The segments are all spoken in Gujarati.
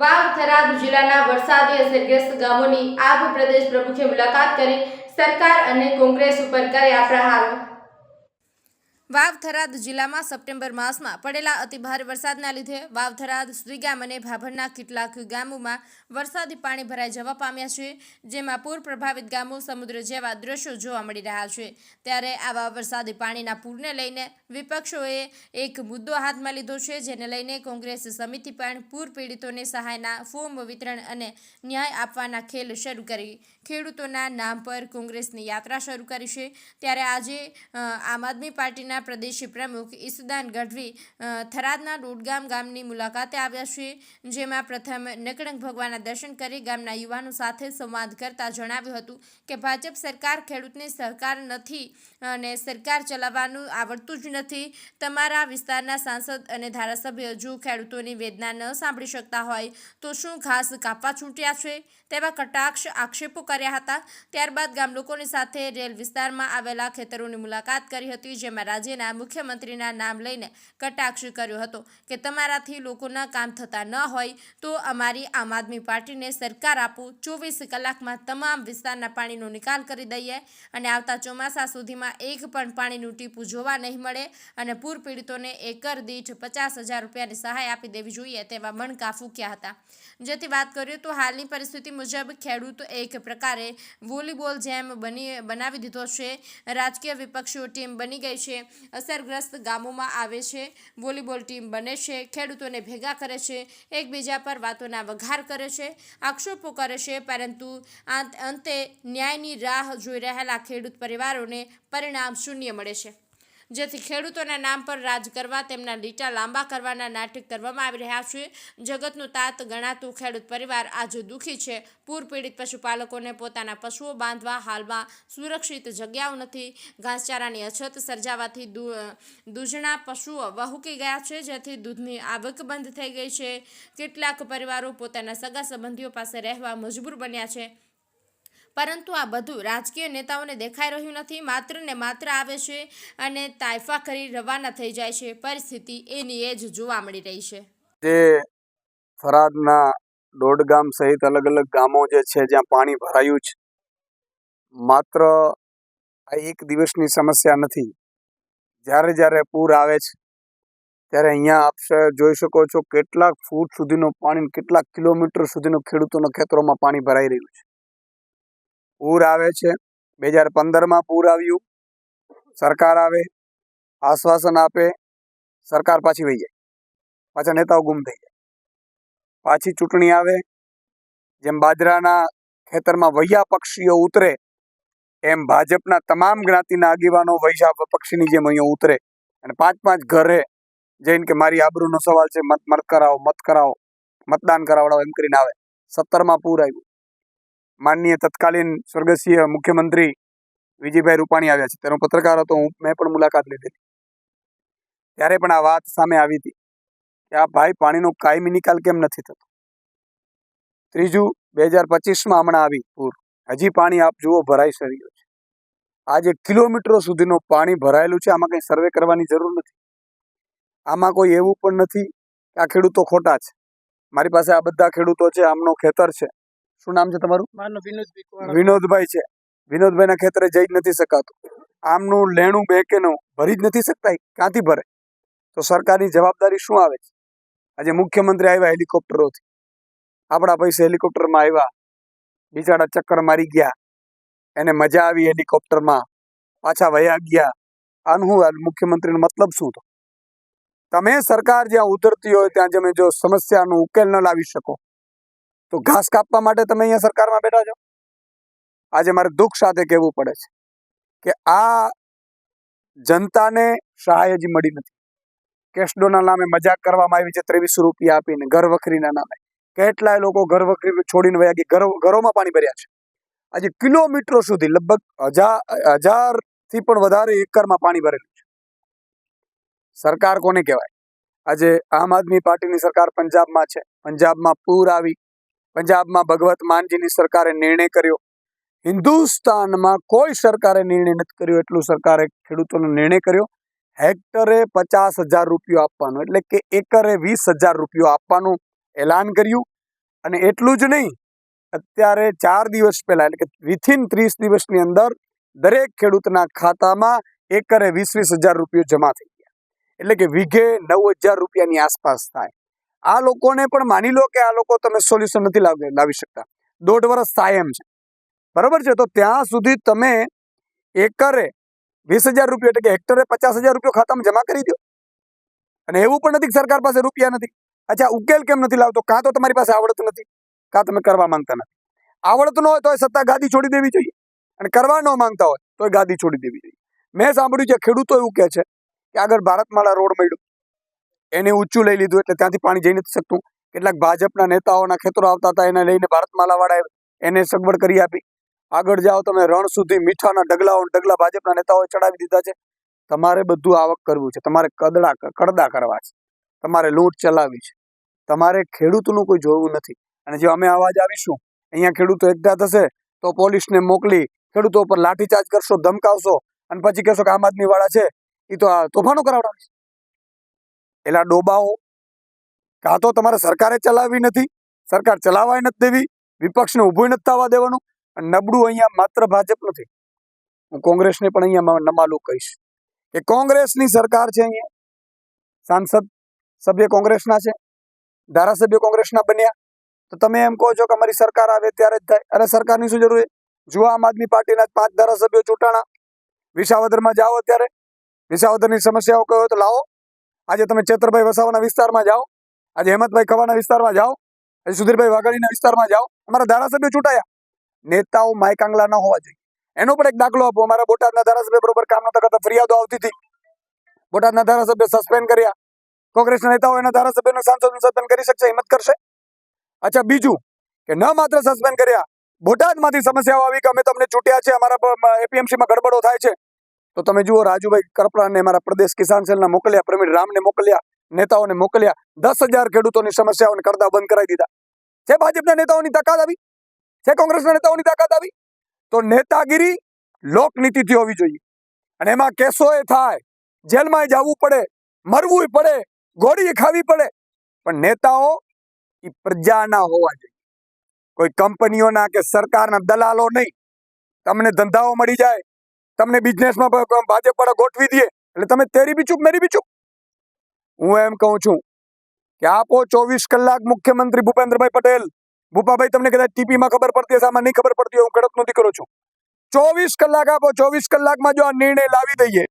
વાવ થરાદ જિલ્લાના વરસાદી અસરગ્રસ્ત ગામોની આપ પ્રદેશ પ્રમુખે મુલાકાત કરી સરકાર અને કોંગ્રેસ ઉપર કર્યા પ્રહારો. વાવ થરાદ જિલ્લામાં સપ્ટેમ્બર માસમાં પડેલા અતિભારે વરસાદના લીધે વાવ થરાદ શ્રીગામ અને ભાભરના કેટલાક ગામોમાં વરસાદી પાણી ભરાઈ જવા પામ્યા છે, જેમાં પૂર પ્રભાવિત ગામો સમુદ્ર જેવા દ્રશ્યો જોવા મળી રહ્યા છે. ત્યારે આવા વરસાદી પાણીના પૂરને લઈને વિપક્ષોએ એક મુદ્દો હાથમાં લીધો છે, જેને લઈને કોંગ્રેસ સમિતિ પણ પૂર પીડિતોને સહાયના ફોર્મ વિતરણ અને ન્યાય આપવાના ખેલ શરૂ કરી. ખેડૂતોના નામ પર કોંગ્રેસની યાત્રા શરૂ કરી છે. ત્યારે આજે આમ આદમી પાર્ટીના પ્રદેશી પ્રમુખ ઈસુદાન ગઢવી થરાદના ડોડગામ ગામની મુલાકાતે આવ્યા છે, જેમાં પ્રથમ નકળંગ ભગવાનના દર્શન કરી ગામના યુવાનો સાથે સંવાદ કરતા જણાવ્યું હતું કે ભાજપ સરકાર ખેડૂતને સહકાર નથી અને સરકાર ચલાવવાનું આવડતું જ નથી. તમારા વિસ્તારના સાંસદ અને ધારાસભ્ય જો ખેડૂતોની વેદના ન સાંભળી શકતા હોય, તો શું ઘાસ કાપવા છૂટ્યા છે? તેવા કટાક્ષ આક્ષેપો કર્યા હતા. ત્યારબાદ ગામ લોકોની સાથે રેલ વિસ્તારમાં આવેલા ખેતરોની મુલાકાત કરી હતી, જેમાં રાજ્યના મુખ્યમંત્રીના નામ લઈને કટાક્ષ કર્યો હતો કે તમારાથી લોકોના કામ થતા ન હોય તો અમારી આમ આદમી પાર્ટીને સરકાર આપો. ચોવીસ કલાકમાં તમામ વિસ્તારના પાણીનો નિકાલ કરી દઈએ અને આવતા ચોમાસા સુધીમાં એક પણ પાણીનું ટીપું જોવા નહીં મળે અને પૂર પીડિતોને એકર દીઠ પચાસ હજાર રૂપિયાની સહાય આપી દેવી જોઈએ તેવા મણકા ફૂક્યા હતા. જેથી વાત કરીએ તો હાલની પરિસ્થિતિ મુજબ ખેડૂત એક પ્રકારે વોલીબોલ જેમ બની, બનાવી દીધો છે. રાજકીય વિપક્ષીઓ ટીમ બની ગઈ છે. અસરગ્રસ્ત ગામોમાં આવે છે. વોલીબોલ ટીમ બને છે, ખેડૂતોને ભેગા કરે છે, એકબીજા પર વાતોના વઘાર કરે છે, આક્ષેપો કરે છે, પરંતુ અંતે ન્યાયની રાહ જોઈ રહેલા ખેડૂત પરિવારોને પરિણામ શૂન્ય મળે છે. જેથી ખેડૂતોના નામ પર રાજ કરવા, તેમના લીટા લાંબા કરવાના નાટક કરવામાં આવી રહ્યા છે. જગતનું તાત ગણાતું ખેડૂત પરિવાર આજે દુઃખી છે. પૂર પીડિત પશુપાલકોને પોતાના પશુઓ બાંધવા હાલમાં સુરક્ષિત જગ્યાઓ નથી. ઘાસચારાની અછત સર્જાવાથી દૂધના પશુઓ વહુકી ગયા છે, જેથી દૂધની આવક બંધ થઈ ગઈ છે. કેટલાક પરિવારો પોતાના સગા સંબંધીઓ પાસે રહેવા મજબૂર બન્યા છે. પરંતુ આ બધું રાજકીય નેતાઓને દેખાઈ રહ્યું નથી. માત્ર ને માત્ર આવે છે અને તાયફા કરી રવાના થઈ જાય છે. પરિસ્થિતિ એની એ જ જોવા મળી રહી છે. જે થરાદના દોડગામ સહિત અલગ અલગ ગામો જે છે જ્યાં પાણી ભરાયું છે. માત્ર આ એક દિવસની સમસ્યા નથી. જ્યારે જ્યારે પૂર આવે છે, ત્યારે અહીંયા આપ જોઈ શકો છો કેટલાક ફૂટ સુધીનું પાણી કેટલાક કિલોમીટર સુધીનું ખેડૂતોના ખેતરોમાં પાણી ભરાઈ રહ્યું છે. પૂર આવે છે. બે હજાર પંદરમાં પૂર આવ્યું. સરકાર આવે, આશ્વાસન આપે, સરકાર પાછી વહી જાય. પાછા નેતાઓ ગુમ થઈ જાય. પાછી ચૂંટણી આવે, જેમ બાજરાના ખેતરમાં વૈયા પક્ષીઓ ઉતરે, એમ ભાજપના તમામ જ્ઞાતિના આગેવાનો વૈશા પક્ષીની જેમ અહીંયા ઉતરે. અને પાંચ પાંચ ઘરે જઈને કે મારી આબરૂનો સવાલ છે, મત મત કરાવો મત કરાવો, મતદાન કરાવડાવો એમ કરીને આવે. સત્તરમાં પૂર આવ્યું. માનનીય તત્કાલીન સ્વર્ગસ્ય મુખ્યમંત્રી વિજયભાઈ રૂપાણી આવ્યા છે. તેનો પત્રકાર હતો હું. મેં પણ મુલાકાત લીધી ત્યારે પણ આ વાત સામે આવી હતી કે આ ભાઈ પાણીનો કાયમી નિકાલ કેમ નથી થતો? ત્રીજું, બે હજાર પચીસમાં હમણાં આવી પૂર. હજી પાણી આપ જુઓ, ભરાઈ રહ્યું છે. આજે કિલોમીટરો સુધીનું પાણી ભરાયેલું છે. આમાં કંઈ સર્વે કરવાની જરૂર નથી. આમાં કોઈ એવું પણ નથી કે આ ખેડૂતો ખોટા છે. મારી પાસે આ બધા ખેડૂતો છે. આમનો ખેતર છે. શું નામ છે તમારું? વિનોદભાઈ છે. વિનોદભાઈ ના ખેતરે જઈ જ નથી શકાતું. આમનું લેણું બેંકેનું ભરી જ નથી શકતા ક્યાંથી ભરે? તો સરકારની જવાબદારી શું આવે છે? આજે મુખ્યમંત્રી આવ્યા હેલિકોપ્ટરોથી. આપણા પૈસે હેલિકોપ્ટરમાં આવ્યા. બિચારા ચક્કર મારી ગયા. એને મજા આવી હેલિકોપ્ટરમાં. પાછા વયા ગયા. આનું હું મુખ્યમંત્રીનો મતલબ શું તો તમે સરકાર જ્યાં ઉતરતી હોય ત્યાં તમે જો સમસ્યાનો ઉકેલ ન લાવી શકો. તો ઘાસ કાપવા માટે તમે અહીંયા સરકારમાં બેઠા છો? આજે મારે દુઃખ સાથે કહેવું પડે છે કે આ જનતાને સહાય હજી મળી નથી. કેસડોના નામે મજાક કરવામાં આવી છે, ત્રેવીસો રૂપિયા આપીને, ઘર વખરીના નામે. કેટલાય લોકો ઘર વખરી છોડીને વયા ગયા, ઘરો ઘરોમાં પાણી ભર્યા છે. આજે કિલોમીટરો સુધી લગભગ હજાર હજારથી પણ વધારે એકરમાં પાણી ભરેલું છે. સરકાર કોને કહેવાય? આજે આમ આદમી પાર્ટીની સરકાર પંજાબમાં છે. પંજાબમાં પૂર આવી પંજાબમાં ભગવત માનજીની સરકારે નિર્ણય કર્યો. હિન્દુસ્તાનમાં કોઈ સરકારે નિર્ણય નથી કર્યો એટલું સરકારે ખેડૂતોનો નિર્ણય કર્યો. હેક્ટરે પચાસ હજાર રૂપિયો આપવાનો, એટલે કે એકરે વીસ હજાર રૂપિયો આપવાનું એલાન કર્યું. અને એટલું જ નહીં, અત્યારે ચાર દિવસ પહેલાં, એટલે કે વિથિન ત્રીસ દિવસની અંદર દરેક ખેડૂતના ખાતામાં એકરે વીસ વીસ હજાર રૂપિયો જમા થઈ ગયા. એટલે કે વીઘે નવ હજાર રૂપિયાની આસપાસ થાય. આ લોકોને પણ માની લો કે આ લોકો તમે સોલ્યુશન નથી લાવી શકતા. દોઢ વર્ષ થાય છે. બરાબર છે? તો ત્યાં સુધી તમે એકરે વીસ હજાર રૂપિયા એટલે કે હેક્ટરે પચાસ હજાર રૂપિયા ખાતામાં જમા કરી દો. અને એવું પણ નથી સરકાર પાસે રૂપિયા નથી. અચ્છા, ઉકેલ કેમ નથી લાવતો? કાં તો તમારી પાસે આવડત નથી, કાં તમે કરવા માંગતા નથી. આવડત ન હોય તો સત્તા ગાદી છોડી દેવી જોઈએ. અને કરવા ન માંગતા હોય તો ગાદી છોડી દેવી જોઈએ. મેં સાંભળ્યું છે, ખેડૂતો એવું કહે છે કે આગળ ભારતમાળા રોડ મળ્યો. એને ઊંચું લઈ લીધું એટલે ત્યાંથી પાણી જઈ નથી શકતું. કેટલાક ભાજપના નેતાઓના ખેતરો આવતા હતા, એને લઈને ભારતમાલાવાળાએ એને સગવડ કરી આપી. આગળ જાઓ, તમે રણ સુધી મીઠાના ડગલાઓ ને ડગલા ભાજપના નેતાઓએ ચડાવી દીધા છે. તમારે બધું આવક કરવું છે. તમારે કદડા, કડદા કરવા છે. તમારે લૂંટ ચલાવવી છે. તમારે ખેડૂતનું કોઈ જોવું નથી. અને જો અમે અવાજ આવીશું, અહીંયા ખેડૂતો એકઠા થશે, તો પોલીસને મોકલી ખેડૂતો ઉપર લાઠીચાર્જ કરશો, ધમકાવશો અને પછી કહેશો કે આમ આદમી વાળા છે. એ તો આ તોફાનો કરાવડાવે છે. એલા ડોબાઓ. કાં તો તમારે સરકારે ચલાવવી નથી, સરકાર ચલાવાય નથી દેવી, વિપક્ષને ઊભું નથી થવા દેવાનું, અને નબળું અહીંયા માત્ર ભાજપ નથી. હું કોંગ્રેસને પણ અહીંયા નમાલું કહીશ. કે કોંગ્રેસની સરકાર છે અહીંયા. સાંસદ સભ્ય કોંગ્રેસના છે, ધારાસભ્ય કોંગ્રેસના બન્યા. તો તમે એમ કહો છો કે અમારી સરકાર આવે ત્યારે જ થાય. અરે સરકારની શું જરૂર જુઓ આમ આદમી પાર્ટીના પાંચ ધારાસભ્યો ચૂંટાણા. વિસાવદરમાં જાઓ અત્યારે. વિસાવદરની સમસ્યાઓ કહો તો લાવો. આજે તમે ચેતરભાઈ વસાવાના વિસ્તારમાં જાઓ. આજે હેમંતભાઈ ખવાના વિસ્તારમાં જાઓ. આજે સુધીરભાઈ વાઘાણીના વિસ્તારમાં જાઓ. અમારા ધારાસભ્યો ચૂંટાયા. નેતાઓ માયકાંગલા ન હોવા જોઈએ. એનો પણ એક દાખલો આપો. અમારા બોટાદના ધારાસભ્ય બરોબર કામ નતા કરતા ફરિયાદો આવતી હતી. બોટાદના ધારાસભ્ય સસ્પેન્ડ કર્યા. કોંગ્રેસના નેતાઓ એના ધારાસભ્યનું સાંસદનું સસ્પેન્ડ કરી શકશે, હિંમત કરશે? અચ્છા, બીજું કે ન માત્ર સસ્પેન્ડ કર્યા, બોટાદમાંથી સમસ્યાઓ આવી કે અમે તમને ચૂંટ્યા છે અમારા એપીએમસીમાં ગડબડો થાય છે. તો તમે જુઓ, રાજુભાઈ કરપડાને અમારા પ્રદેશ કિસાન સેલના મોકલ્યા, પ્રવીણ રામને મોકલ્યા, નેતાઓને મોકલ્યા, દસ ખેડૂતોની સમસ્યાઓને કરતા બંધ કરાવી દીધા. છે ભાજપના નેતાઓની તાકાત આવી? છે કોંગ્રેસના નેતાઓની તાકાત આવી? તો નેતાગીરી લોકનીતિથી હોવી જોઈએ. અને એમાં કેસો એ થાય. જેલમાં જવું પડે, મરવું પડે, ગોળી ખાવી પડે. પણ નેતાઓ એ પ્રજાના હોવા જોઈએ. કોઈ કંપનીઓના કે સરકારના દલાલો નહીં. તમને ધંધાઓ મળી જાય તમને બિઝનેસમાં ભાજપ વાળા ગોઠવી દે એટલે તમે તેરી બી ચૂપ, મેરી બી ચૂપ. હું એમ કહું છું કે આપો ચોવીસ કલાક મુખ્યમંત્રી ભૂપેન્દ્રભાઈ પટેલ. ભૂપાભાઈ, તમને કદાચ ટીપીમાં ખબર પડતી હશે, આમાં નહીં ખબર પડતી હોય, હું નથી કરું છું. ચોવીસ કલાક આપો, ચોવીસ કલાકમાં જો આ નિર્ણય લાવી દઈએ,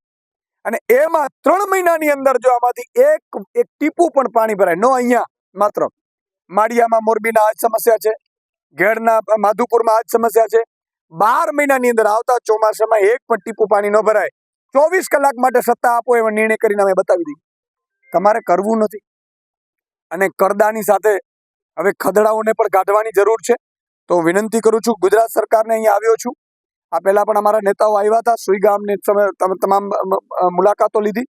અને એમાં ત્રણ મહિનાની અંદર જો આમાંથી એક એક ટીપું પણ પાણી ભરાય, નો અહીંયા, માત્ર. માળિયામાં મોરબીના આ જ સમસ્યા છે ઘેડના માધુપુરમાં આ જ સમસ્યા છે બાર મહિનાની અંદર આવતા ચોમાસામાં એક પણ ટીપું પાણી ન ભરાય. ચોવીસ કલાક માટે સત્તા આપો એવો નિર્ણય કરીને અમે બતાવી દઈએ. તમારે કરવું નથી. અને કરદાની સાથે હવે ખદડાઓને પણ કાઢવાની જરૂર છે. તો હું વિનંતી કરું છું, ગુજરાત સરકારને અહીંયા આવ્યો છું. આ પહેલાં પણ અમારા નેતાઓ આવ્યા હતા. સુઈ ગામને તમે તમે તમામ મુલાકાતો લીધી.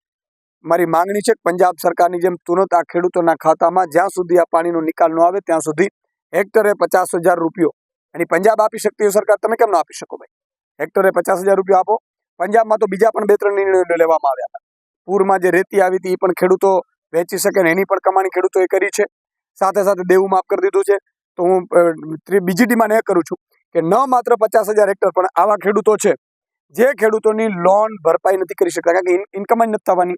મારી માંગણી છે પંજાબ સરકારની જેમ તુરંત આ ખેડૂતોના ખાતામાં જ્યાં સુધી આ પાણીનો નિકાલ ન આવે ત્યાં સુધી હેક્ટરે પચાસ હજાર રૂપિયો અને પંજાબ આપી શકતી હોય સરકાર, તમે કેમ ન આપી શકો ભાઈ? હેક્ટરે પચાસ હજાર રૂપિયા આપો. પંજાબમાં તો બીજા પણ બે ત્રણ નિર્ણયો લેવામાં આવ્યા હતા. પૂરમાં જે રેતી આવી હતી, એ પણ ખેડૂતો વેચી શકે ને એની પણ કમાણી ખેડૂતોએ કરી છે. સાથે સાથે દેવું માફ કરી દીધું છે. તો હું બીજી ડિમાન્ડ એ કરું છું કે ન માત્ર પચાસ હજાર હેક્ટર, પણ આવા ખેડૂતો છે, જે ખેડૂતોની લોન ભરપાઈ નથી કરી શકતા, કારણ કે ઇન- ઇન્કમ જ નથી થવાની.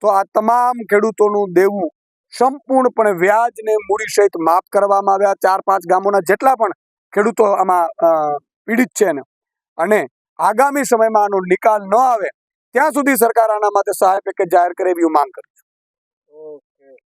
તો આ તમામ ખેડૂતોનું દેવું સંપૂર્ણપણે વ્યાજને મૂડી સહિત માફ કરવામાં આવ્યા. ચાર પાંચ ગામોના જેટલા પણ ખેડૂતો આમાં પીડિત છે ને. અને આગામી સમયમાં આનો નિકાલ ન આવે, ત્યાં સુધી સરકાર આના માટે સહાય પેકેજ જાહેર કરે એવી માંગ કરું છું.